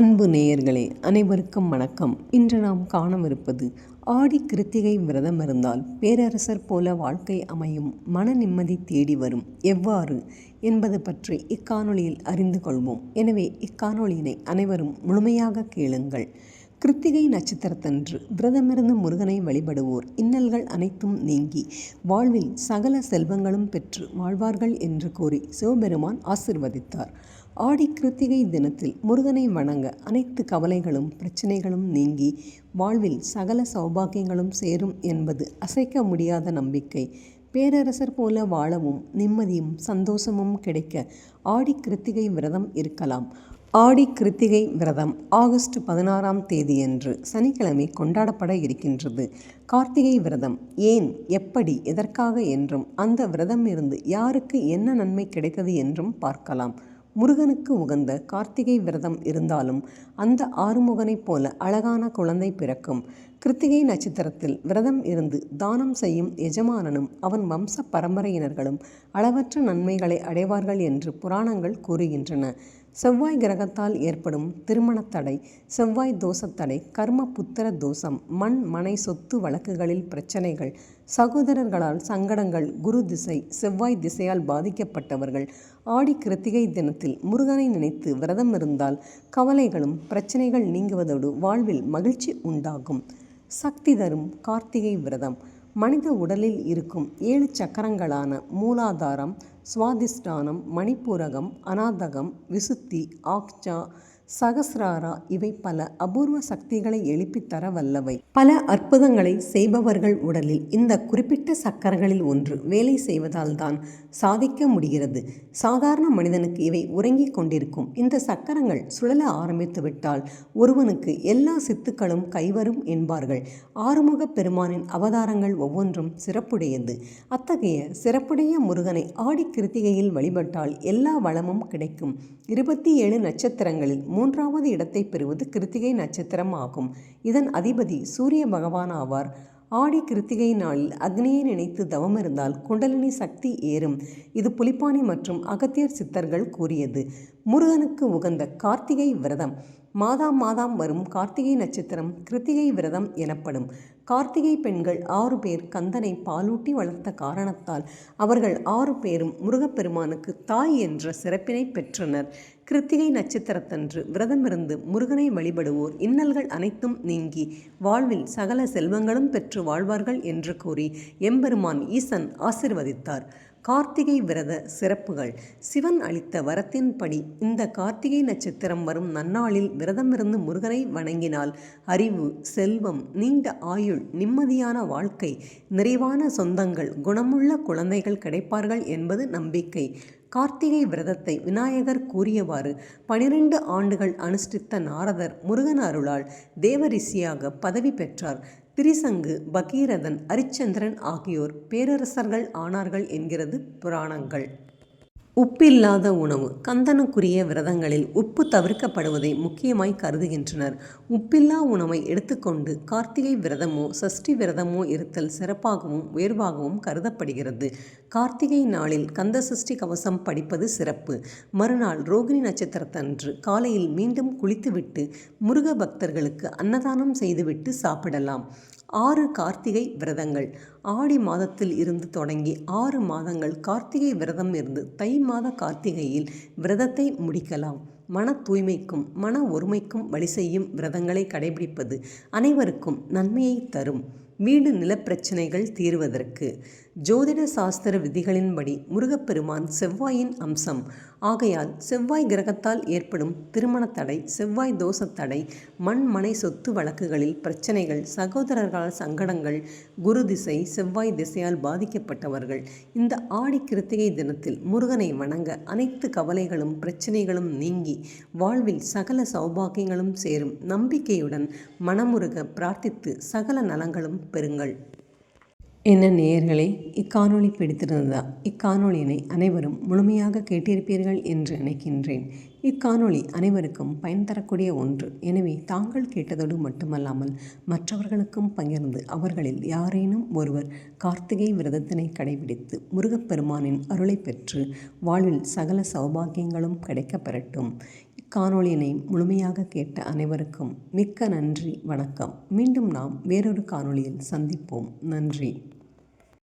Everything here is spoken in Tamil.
அன்பு நேயர்களே அனைவருக்கும் வணக்கம். இன்று நாம் காணவிருப்பது ஆடி கிருத்திகை விரதம் இருந்தால் பேரரசர் போல வாழ்க்கை அமையும் மன நிம்மதி தேடி வரும். எவ்வாறு? என்பது பற்றி இக்காணொளியில் அறிந்து கொள்வோம். எனவே இக்காணொளியினை அனைவரும் முழுமையாக கேளுங்கள். கிருத்திகை நட்சத்திரத்தன்று விரதமிருந்து முருகனை வழிபடுவோர் இன்னல்கள் அனைத்தும் நீங்கி வாழ்வில் சகல செல்வங்களும் பெற்று வாழ்வார்கள் என்று கூறி சிவபெருமான் ஆசிர்வதித்தார். ஆடி கிருத்திகை தினத்தில் முருகனை வணங்க அனைத்து கவலைகளும் பிரச்சனைகளும் நீங்கி வாழ்வில் சகல சௌபாகியங்களும் சேரும் என்பது அசைக்க முடியாத நம்பிக்கை. பேரரசர் போல வாழவும் நிம்மதியும் சந்தோஷமும் கிடைக்க ஆடி கிருத்திகை விரதம் இருக்கலாம். ஆடி கிருத்திகை விரதம் ஆகஸ்ட் பதினாறாம் தேதியன்று சனிக்கிழமை கொண்டாடப்பட இருக்கின்றது. கார்த்திகை விரதம் ஏன் எப்படி எதற்காக என்றும் அந்த விரதம் இருந்து யாருக்கு என்ன நன்மை கிடைத்தது என்றும் பார்க்கலாம். முருகனுக்கு உகந்த கார்த்திகை விரதம் இருந்தாலும் அந்த ஆறுமுகனைப் போல அழகான குழந்தை பிறக்கும். கிருத்திகை நட்சத்திரத்தில் விரதம் இருந்து தானம் செய்யும் எஜமானனும் அவன் வம்ச பரம்பரையினர்களும் அளவற்ற நன்மைகளை அடைவார்கள் என்று புராணங்கள் கூறுகின்றன. செவ்வாய் கிரகத்தால் ஏற்படும் திருமணத்தடை செவ்வாய் தோஷத்தடை கர்ம புத்திர தோஷம் மண் மனை சொத்து வழக்குகளில் பிரச்சனைகள் சகோதரர்களால் சங்கடங்கள் குரு திசை செவ்வாய் திசையால் பாதிக்கப்பட்டவர்கள் ஆடி கிருத்திகை தினத்தில் முருகனை நினைத்து விரதம் இருந்தால் கவலைகளும் பிரச்சனைகள் நீங்குவதோடு வாழ்வில் மகிழ்ச்சி உண்டாகும். சக்தி தரும் கார்த்திகை விரதம். மனித உடலில் இருக்கும் ஏழு சக்கரங்களான மூலாதாரம் சுவாதிஷ்டானம் மணிப்பூரகம் அநாதகம் விசுத்தி ஆக்ஜா சகசிராரா இவை பல அபூர்வ சக்திகளை எழுப்பித் தர வல்லவை. பல அற்புதங்களை செய்பவர்கள் உடலில் இந்த குறிப்பிட்ட சக்கரங்களில் ஒன்று வேலை செய்வதால் தான் சாதிக்க முடிகிறது. சாதாரண மனிதனுக்கு இவை உறங்கிக் கொண்டிருக்கும். இந்த சக்கரங்கள் சுழல ஆரம்பித்துவிட்டால் ஒருவனுக்கு எல்லா சித்துக்களும் கைவரும் என்பார்கள். ஆறுமுக பெருமானின் அவதாரங்கள் ஒவ்வொன்றும் சிறப்புடையது. அத்தகைய சிறப்புடைய முருகனை ஆடி கிருத்திகையில் வழிபட்டால் எல்லா வளமும் கிடைக்கும். இருபத்தி ஏழு நட்சத்திரங்களில் மூன்றாவது இடத்தை பெறுவது கிருத்திகை நட்சத்திரம் ஆகும். இதன் அதிபதி சூரிய பகவான் ஆவார். ஆடி கிருத்திகை நாளில் அக்னியை நினைத்து தவம் இருந்தால் குண்டலினி சக்தி ஏறும். இது புலிப்பாணி மற்றும் அகத்தியர் சித்தர்கள் கூறியது. முருகனுக்கு உகந்த கார்த்திகை விரதம். மாதாம் மாதாம் வரும் கார்த்திகை நட்சத்திரம் கிருத்திகை விரதம் எனப்படும். கார்த்திகை பெண்கள் ஆறு பேர் கந்தனை பாலூட்டி வளர்த்த காரணத்தால் அவர்கள் ஆறு பேரும் முருகப்பெருமானுக்கு தாய் என்ற சிறப்பினை பெற்றனர். கிருத்திகை நட்சத்திரத்தன்று விரதமிருந்து முருகனை வழிபடுவோர் இன்னல்கள் அனைத்தும் நீங்கி வாழ்வில் சகல செல்வங்களும் பெற்று வாழ்வார்கள் என்று கூறி எம்பெருமான் ஈசன் ஆசிர்வதித்தார். கார்த்திகை விரத சிறப்புகள். சிவன் அளித்த வரத்தின்படி இந்த கார்த்திகை நட்சத்திரம் வரும் நன்னாளில் விரதமிருந்து முருகனை வணங்கினால் அறிவு செல்வம் நீண்ட ஆயுள் நிம்மதியான வாழ்க்கை நிறைவான சொந்தங்கள் குணமுள்ள குழந்தைகள் கிடைப்பார்கள் என்பது நம்பிக்கை. கார்த்திகை விரதத்தை விநாயகர் கூறியவாறு பனிரெண்டு ஆண்டுகள் அனுஷ்டித்த நாரதர் முருகன் அருளால் தேவரிஷியாக பதவி பெற்றார். திரிசங்கு பகீரதன் அரிச்சந்திரன் ஆகியோர் பேரரசர்கள் ஆனார்கள் என்கிறது புராணங்கள். உப்பில்லாத உணவு. கந்தனுக்குரிய விரதங்களில் உப்பு தவிர்க்கப்படுவதை முக்கியமாய் கருதுகின்றனர். உப்பில்லா உணவை எடுத்துக்கொண்டு கார்த்திகை விரதமோ சஷ்டி விரதமோ இருத்தல் சிறப்பாகவும் உயர்வாகவும் கருதப்படுகிறது. கார்த்திகை நாளில் கந்த சஷ்டி கவசம் படிப்பது சிறப்பு. மறுநாள் ரோகிணி நட்சத்திரத்தன்று காலையில் மீண்டும் குளித்துவிட்டு முருக பக்தர்களுக்கு அன்னதானம் செய்துவிட்டு சாப்பிடலாம். ஆறு கார்த்திகை விரதங்கள். ஆடி மாதத்தில் இருந்து தொடங்கி ஆறு மாதங்கள் கார்த்திகை விரதம் இருந்து தை மாத கார்த்திகையில் விரதத்தை முடிக்கலாம். மன தூய்மைக்கும் மன ஒருமைக்கும் வழி செய்யும் விரதங்களை கடைபிடிப்பது அனைவருக்கும் நன்மையை தரும். வீடு நிலப்பிரச்சனைகள் தீர்வதற்கு ஜோதிட சாஸ்திர விதிகளின்படி முருகப்பெருமான் செவ்வாயின் அம்சம். ஆகையால் செவ்வாய் கிரகத்தால் ஏற்படும் திருமண தடை செவ்வாய் தோஷத்தடை மண் மனை சொத்து வழக்குகளில் பிரச்சனைகள் சகோதரர்களால் சங்கடங்கள் குரு திசை செவ்வாய் திசையால் பாதிக்கப்பட்டவர்கள். இந்த ஆடி கிருத்திகை தினத்தில் முருகனை வணங்க அனைத்து கவலைகளும் பிரச்சனைகளும் நீங்கி வாழ்வில் சகல சௌபாகியங்களும் சேரும். நம்பிக்கையுடன் மனமுருக பிரார்த்தித்து சகல நலங்களும் பெறுங்கள். என்ன நேயர்களே இக்காணொளி பிடித்திருந்ததா இக்காணொளியினை அனைவரும் முழுமையாக கேட்டிருப்பீர்கள் என்று நினைக்கின்றேன். இக்காணொளி அனைவருக்கும் பயன் தரக்கூடிய ஒன்று. எனவே தாங்கள் கேட்டதோடு மட்டுமல்லாமல் மற்றவர்களுக்கும் பகிர்ந்து அவர்களில் யாரேனும் ஒருவர் கார்த்திகை விரதத்தினை கடைபிடித்து முருகப்பெருமானின் அருளை பெற்று வாழ்வில் சகல சௌபாகியங்களும் கிடைக்கப் பெறட்டும் காணொளியினை முழுமையாக கேட்ட அனைவருக்கும் மிக்க நன்றி வணக்கம். மீண்டும் நாம் வேறொரு காணொளியில் சந்திப்போம். நன்றி.